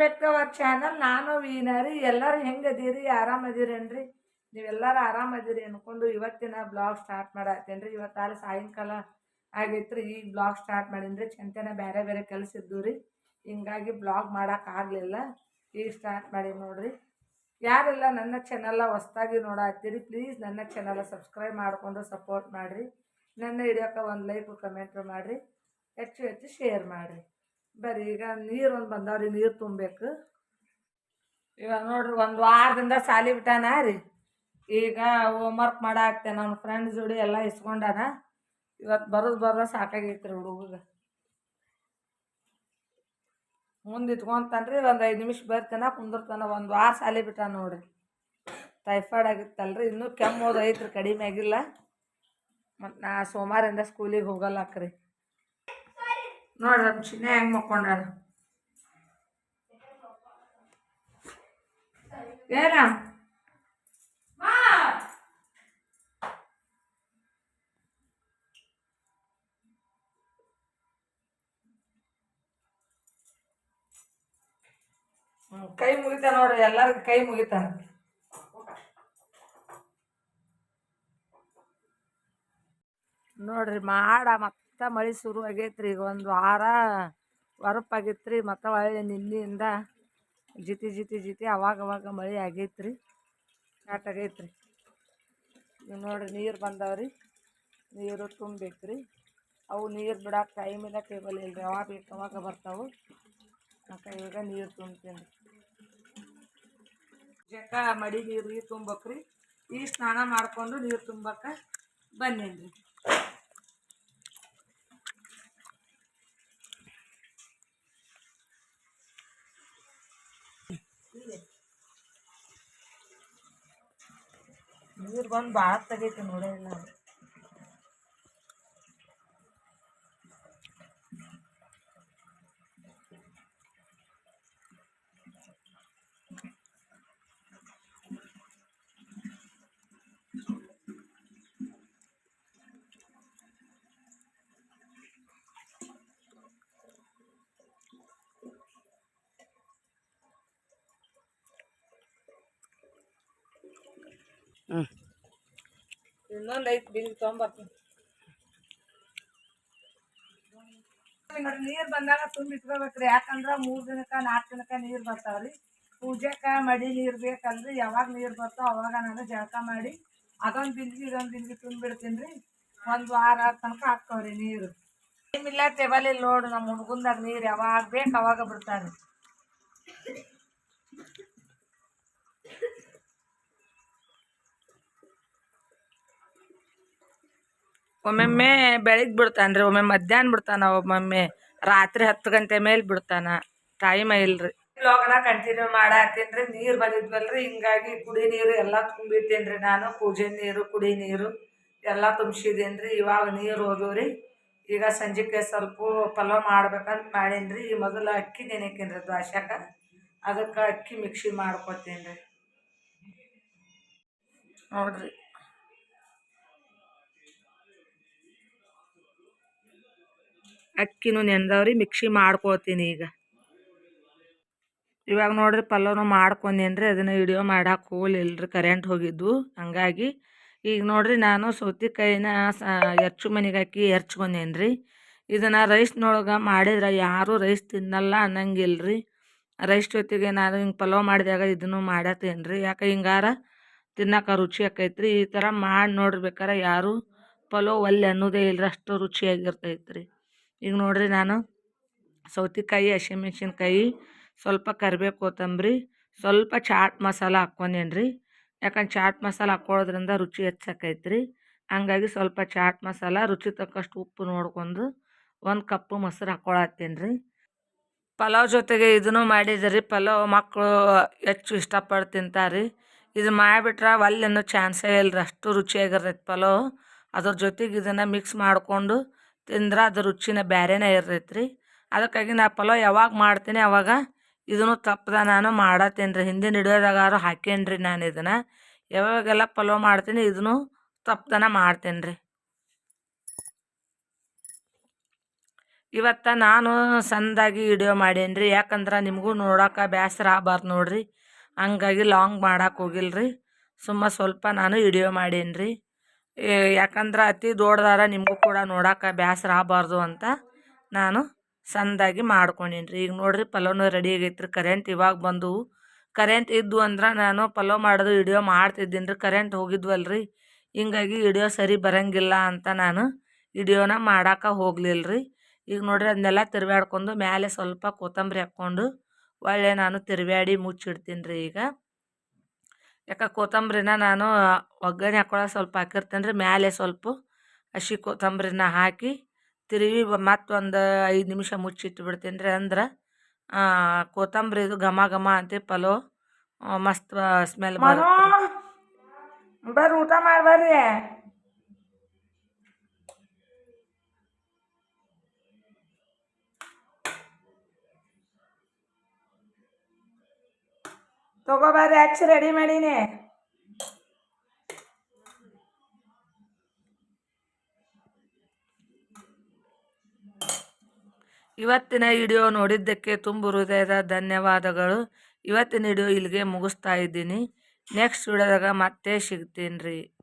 Our channel ನಾನು ವೀನರಿ ಎಲ್ಲರೂ ಹೆಂಗದೀರಿ ಆರಾಮದಿರೇನ್ರಿ ನೀವೆಲ್ಲರೂ ಆರಾಮದಿರಿ ಅಂದ್ಕೊಂಡು ಇವತ್ತಿನ ಬ್ಲಾಗ್ ಸ್ಟಾರ್ಟ್ ಮಾಡತ್ತೇನ್ರಿ ಇವತ್ತು ಸಾಯಂಕಾಲ ಆಗೈತ್ರಿ ಈಗ ಬ್ಲಾಗ್ ಸ್ಟಾರ್ಟ್ ಮಾಡೀನಿ ಚಂತನ ಬೇರೆ ಬೇರೆ ಕೆಲಸ ಇದ್ದು ರೀ. ಹಿಂಗಾಗಿ ಬ್ಲಾಗ್ ಮಾಡೋಕ್ಕಾಗಲಿಲ್ಲ ಈಗ ಸ್ಟಾರ್ಟ್ ಮಾಡಿ ನೋಡ್ರಿ. ಯಾರೆಲ್ಲ ನನ್ನ ಚಾನಲ್ಲ ಹೊಸ್ದಾಗಿ ನೋಡತ್ತೀರಿ ಪ್ಲೀಸ್ ನನ್ನ ಚಾನಲ್ ಸಬ್ಸ್ಕ್ರೈಬ್ ಮಾಡಿಕೊಂಡು ಸಪೋರ್ಟ್ ಮಾಡಿರಿ. ನನ್ನ ಹಿಡಿಯೋಕೆ ಒಂದು ಲೈಕ್ ಕಮೆಂಟ್ ಮಾಡಿರಿ. ಹೆಚ್ಚು ಹೆಚ್ಚು ಶೇರ್ ಮಾಡಿರಿ. ಬರ್ರಿ ಈಗ ನೀರು ಒಂದು ಬಂದವ್ರಿ, ನೀರು ತುಂಬಬೇಕು. ಈಗ ನೋಡ್ರಿ ಒಂದು ವಾರದಿಂದ ಸಾಲಿ ಬಿಟ್ಟಾನ ರೀ. ಈಗ ಹೋಮ್ವರ್ಕ್ ಮಾಡಾಕ್ತೆ ನನ್ನ ಫ್ರೆಂಡ್ ಜೋಡಿ ಎಲ್ಲ ಇಸ್ಕೊಂಡಾನ. ಇವತ್ತು ಬರೋದು ಬರೋದು ಸಾಕಾಗೈತ್ರಿ ಹುಡುಗ ಮುಂದೆ ಇಟ್ಕೊಂತಾನ್ರಿ ಒಂದು ಐದು ನಿಮಿಷ ಬರ್ತಾನ, ಕುಂದಿರ್ತಾನ, ಒಂದು ವಾರ ಸಾಲಿ ಬಿಟ್ಟಾನ ನೋಡ್ರಿ. ಟೈಫಾಯ್ಡ್ ಆಗಿತ್ತಲ್ರಿ, ಇನ್ನೂ ಕೆಮ್ಮೋದು ಐತ್ರಿ ಕಡಿಮೆ ಆಗಿಲ್ಲ ಮತ್ತು ನಾ ಸೋಮವಾರಿಂದ ಸ್ಕೂಲಿಗೆ ಹೋಗಲ್ಲ ಅಕ್ರಿ ನೋಡ್ರಿ ಚಿನ್ನ ಹೆಂಗೆ ಮಕ್ಕೊಂಡಾರ. ಏನ? ಕೈ ಮುಗಿತ ನೋಡ್ರಿ ಎಲ್ಲರಿಗೂ ಕೈ ಮುಗಿತಾನ ನೋಡ್ರಿ ಮಾಡ ಮತ್ತೆ ಮಳೆ ಶುರು ಆಗೈತ್ರಿ. ಈಗ ಒಂದು ವಾರ ವರಪ್ಪಾಗೈತೆ ರೀ ಮತ್ತು ಹೊಳ್ಳಿ ನಿನ್ನೆಯಿಂದ ಜಿತಿ ಜಿತಿ ಜಿತಿ ಅವಾಗ ಅವಾಗ ಮಳೆ ಆಗೈತ್ರಿ. ಸ್ಟಾರ್ಟ್ ಆಗೈತ್ರಿ. ನೀವು ನೋಡಿರಿ ನೀರು ಬಂದಾವ್ರಿ. ನೀರು ತುಂಬೇಕ್ರಿ ಅವು ನೀರು ಬಿಡಕ್ಕೆ ಟೈಮ್ ಟೇಬಲ್ ಇಲ್ಲ ಅವಾಗ ಬೇಕು ಅವಾಗ ಬರ್ತಾವೆ. ಮತ್ತು ಇವಾಗ ನೀರು ತುಂಬ್ತೀನಿ ಜಕ ಮಡಿ ನೀರು ತುಂಬಕ್ರಿ ಈ ಸ್ನಾನ ಮಾಡ್ಕೊಂಡು ನೀರು ತುಂಬಕ್ಕೆ ಬಂದೇನ್ರಿ. ನೀರು ಬಂದು ಭಾಳ ತೆಗೈತೆ ನೋಡೇ ಇಲ್ಲ ನಾನು. ಇನ್ನೊಂದು ಐದು ಬಿಲ್ ತೊಗೊಂಬರ್ತೀನಿ. ನೀರು ಬಂದಾಗ ತುಂಬಿ ಇಟ್ಕೋಬೇಕ್ರಿ. ಯಾಕಂದ್ರೆ ಮೂರು ದಿನಕ್ಕೆ ನಾಲ್ಕು ದಿನಕ್ಕೆ ನೀರು ಬರ್ತಾವ್ರಿ ಪೂಜೆಗೆ ಮಡಿ ನೀರು ಬೇಕಲ್ರಿ. ಯಾವಾಗ ನೀರು ಬರ್ತಾವ ಅವಾಗ ನಾನು ಜಳಕ ಮಾಡಿ ಅದೊಂದು ಬಿಂದಿಗೆ ಇದೊಂದು ಬಿಂದಿಗೆ ತುಂಬಿಡ್ತೀನಿ ರೀ ಒಂದು ವಾರ ತನಕ ಹಾಕ್ತಾವ್ರಿ ನೀರು. ಟೈಮ್ ಇಲ್ಲ ಟೇಬಲ್ ಇಲ್ಲ ನೋಡು ನಮ್ಮ ಹುಡುಗಂದಾಗ ನೀರು ಯಾವಾಗ ಬೇಕು ಅವಾಗ ಬಿಡ್ತಾರೆ. ಒಮ್ಮೊಮ್ಮೆ ಬೆಳಿಗ್ಗೆ ಬಿಡ್ತಾನೆ ರೀ ಒಮ್ಮೆ ಮಧ್ಯಾಹ್ನ ಬಿಡ್ತಾನ ಒಮ್ಮೊಮ್ಮೆ ರಾತ್ರಿ ಹತ್ತು ಗಂಟೆ ಮೇಲೆ ಬಿಡ್ತಾನ. ಟೈಮ್ ಇಲ್ರಿ. ಬ್ಲಾಗ್ನ ಕಂಟಿನ್ಯೂ ಮಾಡತ್ತೀನಿ ರೀ ನೀರು ಬಂದಿದ್ವಲ್ರಿ ಹಿಂಗಾಗಿ ಕುಡಿ ನೀರು ಎಲ್ಲ ತುಂಬಿಟ್ಟೇನಿ ರೀ ನಾನು. ಪೂಜೆ ನೀರು ಕುಡಿ ನೀರು ಎಲ್ಲ ತುಂಬಿಸಿದ್ದೀನಿ ರೀ ಇವಾಗ ನೀರು ಹೋದವು ರೀ ಈಗ ಸಂಜೆಗೆ ಸ್ವಲ್ಪ ಪಲಾವ್ ಮಾಡ್ಬೇಕಂತ ಮಾಡೀನಿ ರೀ ಮೊದಲು ಅಕ್ಕಿ ನೆನೆಕೀನಿ ರೀ ದ್ವಾಸಕ ಅದಕ್ಕೆ ಅಕ್ಕಿ ಮಿಕ್ಸಿ ಮಾಡ್ಕೊತೀನಿ ರೀ ನೋಡ್ರಿ ಅಕ್ಕಿನೂ ನೆನ್ದವ್ರಿ, ಮಿಕ್ಸಿ ಮಾಡ್ಕೊಳ್ತೀನಿ ಈಗ. ಇವಾಗ ನೋಡ್ರಿ ಪಲ್ಲವನು ಮಾಡ್ಕೊಂಡಿ ರೀ ಅದನ್ನು ವಿಡಿಯೋ ಮಾಡಕ್ಕೆ ಹೋಗಲಿಲ್ಲರಿ ಕರೆಂಟ್ ಹೋಗಿದ್ದು. ಹಂಗಾಗಿ ಈಗ ನೋಡ್ರಿ ನಾನು ಸೌತೆಕಾಯಿನ ಎರ್ಚು ಮನೆಗೆ ಹಾಕಿ ಎರ್ಚ್ಕೊಂಡೇನ್ರಿ. ಇದನ್ನು ರೈಸ್ನೊಳಗೆ ಮಾಡಿದ್ರೆ ಯಾರೂ ರೈಸ್ ತಿನ್ನಲ್ಲ ಅನ್ನಂಗಿಲ್ಲ ರೀ ರೈಸ್ ಜೊತೆಗೆ ನಾನು ಹಿಂಗೆ ಪಲಾವ್ ಮಾಡಿದಾಗ ಇದನ್ನು ಮಾಡತ್ತೇನ್ರಿ. ಯಾಕೆ ಹಿಂಗಾರ ತಿನ್ನಕ್ಕೆ ರುಚಿ ಆಕೈತ್ರಿ. ಈ ಥರ ಮಾಡಿ ನೋಡ್ಬೇಕಾರೆ ಯಾರು ಪಲಾವ್ ಒಲ್ಲೆ ಅನ್ನೋದೇ ಇಲ್ಲರಿ ಅಷ್ಟು ರುಚಿಯಾಗಿರ್ತೈತೆ ರೀ ಈಗ ನೋಡ್ರಿ ನಾನು ಸೌತೆಕಾಯಿ, ಹಸಿಮೆಣ್ಸಿನ್ಕಾಯಿ, ಸ್ವಲ್ಪ ಕರಿಬೇವು ಕೊತ್ತಂಬರಿ ಸ್ವಲ್ಪ ಚಾಟ್ ಮಸಾಲ ಹಾಕ್ಕೊಂಡೇನ್ರಿ. ಯಾಕಂದ್ರೆ ಚಾಟ್ ಮಸಾಲ ಹಾಕ್ಕೊಳ್ಳೋದ್ರಿಂದ ರುಚಿ ಹೆಚ್ಚಾಕೈತೆ ರೀ ಹಂಗಾಗಿ ಸ್ವಲ್ಪ ಚಾಟ್ ಮಸಾಲ, ರುಚಿ ತಕ್ಕಷ್ಟು ಉಪ್ಪು ನೋಡ್ಕೊಂಡು ಒಂದು ಕಪ್ಪು ಮೊಸರು ಹಾಕ್ಕೊಳತ್ತೇನೆ ರೀ ಪಲಾವ್ ಜೊತೆಗೆ ಇದನ್ನು ಮಾಡಿದ್ರಿ. ಪಲಾವ್ ಮಕ್ಕಳು ಹೆಚ್ಚು ಇಷ್ಟಪಟ್ಟು ತಿಂತಾರೆ. ಇದು ಮಾಡಿಬಿಟ್ರೆ ಅಲ್ಲಿ ಅನ್ನೋ ಚಾನ್ಸೇ ಇಲ್ಲ ಅಷ್ಟು ರುಚಿಯಾಗಿರ್ತೈತೆ ಪಲಾವ್. ಅದ್ರ ಜೊತೆಗೆ ಇದನ್ನು ಮಿಕ್ಸ್ ಮಾಡಿಕೊಂಡು ತಿಂದ್ರೆ ಅದು ರುಚಿನ ಬೇರೆನೇ ಇರ್ತೈತೆ ರೀ ಅದಕ್ಕಾಗಿ ನಾ ಪಲಾವ್ ಯಾವಾಗ ಮಾಡ್ತೀನಿ ಅವಾಗ ಇದನ್ನು ತಪ್ಪದ ನಾನು ಮಾಡತ್ತೇನೆ ರೀ ಹಿಂದಿನ ಹಿಡಿಯೋದಾಗಾರು ಹಾಕೇನಿ ರೀ ನಾನು ಇದನ್ನು. ಯಾವಾಗೆಲ್ಲ ಪಲಾವ್ ಮಾಡ್ತೀನಿ ಇದನ್ನು ತಪ್ಪದನ ಮಾಡ್ತೇನೆ ರೀ ಇವತ್ತು ನಾನು ಸಣ್ಣದಾಗಿ ವಿಡಿಯೋ ಮಾಡೇನಿ ರೀ ಯಾಕಂದ್ರೆ ನಿಮಗೂ ನೋಡೋಕೆ ಬೇಸರ ಆಗಬಾರ್ದು ನೋಡ್ರಿ. ಹಂಗಾಗಿ ಲಾಂಗ್ ಮಾಡಕ್ಕೆ ಹೋಗಿಲ್ಲ ರೀ ಸುಮ್ಮ ಸ್ವಲ್ಪ ನಾನು ವಿಡಿಯೋ ಮಾಡೇನಿ ರೀ ಯಾಕಂದ್ರೆ ಅತಿ ದೊಡ್ಡದಾರ ನಿಮಗೂ ಕೂಡ ನೋಡೋಕೆ ಬೇಸರ ಆಗಬಾರ್ದು ಅಂತ ನಾನು ಸಂದಾಗಿ ಮಾಡ್ಕೊಂಡೀನಿ ರೀ ಈಗ ನೋಡಿರಿ ಪಲೋನು ರೆಡಿ ಆಗೈತೆ ರೀ ಕರೆಂಟ್ ಇವಾಗ ಬಂದು ಕರೆಂಟ್ ಇದ್ದು ಅಂದ್ರೆ ನಾನು ಪಲಾವ್ ಮಾಡೋದು ವಿಡಿಯೋ ಮಾಡ್ತಿದ್ದೀನಿ ರೀ ಕರೆಂಟ್ ಹೋಗಿದ್ವಲ್ಲ ರೀ ಹಿಂಗಾಗಿ ವಿಡಿಯೋ ಸರಿ ಬರೋಂಗಿಲ್ಲ ಅಂತ ನಾನು ವಿಡಿಯೋನ ಮಾಡೋಕೆ ಹೋಗಲಿಲ್ಲ ರೀ ಈಗ ನೋಡ್ರಿ ಅದನ್ನೆಲ್ಲ ತಿರುವಾಡ್ಕೊಂಡು ಮೇಲೆ ಸ್ವಲ್ಪ ಕೊತ್ತಂಬರಿ ಹಾಕ್ಕೊಂಡು ಒಳ್ಳೆ ನಾನು ತಿರ್ವ್ಯಾಡಿ ಮುಚ್ಚಿಡ್ತೀನಿ ರೀ ಈಗ. ಯಾಕೆ ಕೊತ್ತಂಬರಿನ ನಾನು ಒಗ್ಗರಣೆ ಹಾಕೊಳಕ್ಕೆ ಸ್ವಲ್ಪ ಹಾಕಿರ್ತೇನೆ ರೀ ಮೇಲೆ ಸ್ವಲ್ಪ ಹಸಿ ಕೊತ್ತಂಬರಿನ ಹಾಕಿ ತಿರುವಿ ಮತ್ತೊಂದು ಐದು ನಿಮಿಷ ಮುಚ್ಚಿಟ್ಟು ಬಿಡ್ತೀನಿ ರೀ ಅಂದ್ರೆ ಕೊತ್ತಂಬರಿದು ಘಮ ಘಮ ಅಂತ ಪಲಾವ್ ಮಸ್ತ್ ಸ್ಮೆಲ್ ಬರುತ್ತೆ ಬರ್ರಿ ಊಟ ಮಾಡಿ ಬರ್ರಿ ತಗೋಬರ್ರಿ ಹಚ್ಚಿ ರೆಡಿ ಮಾಡೀನಿ. ಇವತ್ತಿನ ವಿಡಿಯೋ ನೋಡಿದ್ದಕ್ಕೆ ತುಂಬ ಹೃದಯದ ಧನ್ಯವಾದಗಳು. ಇವತ್ತಿನ ವಿಡಿಯೋ ಇಲ್ಲಿಗೆ ಮುಗಿಸ್ತಾ ಇದ್ದೀನಿ. ನೆಕ್ಸ್ಟ್ ವಿಡಿಯೋದಾಗ ಮತ್ತೆ ಸಿಗ್ತೀನಿ ರೀ.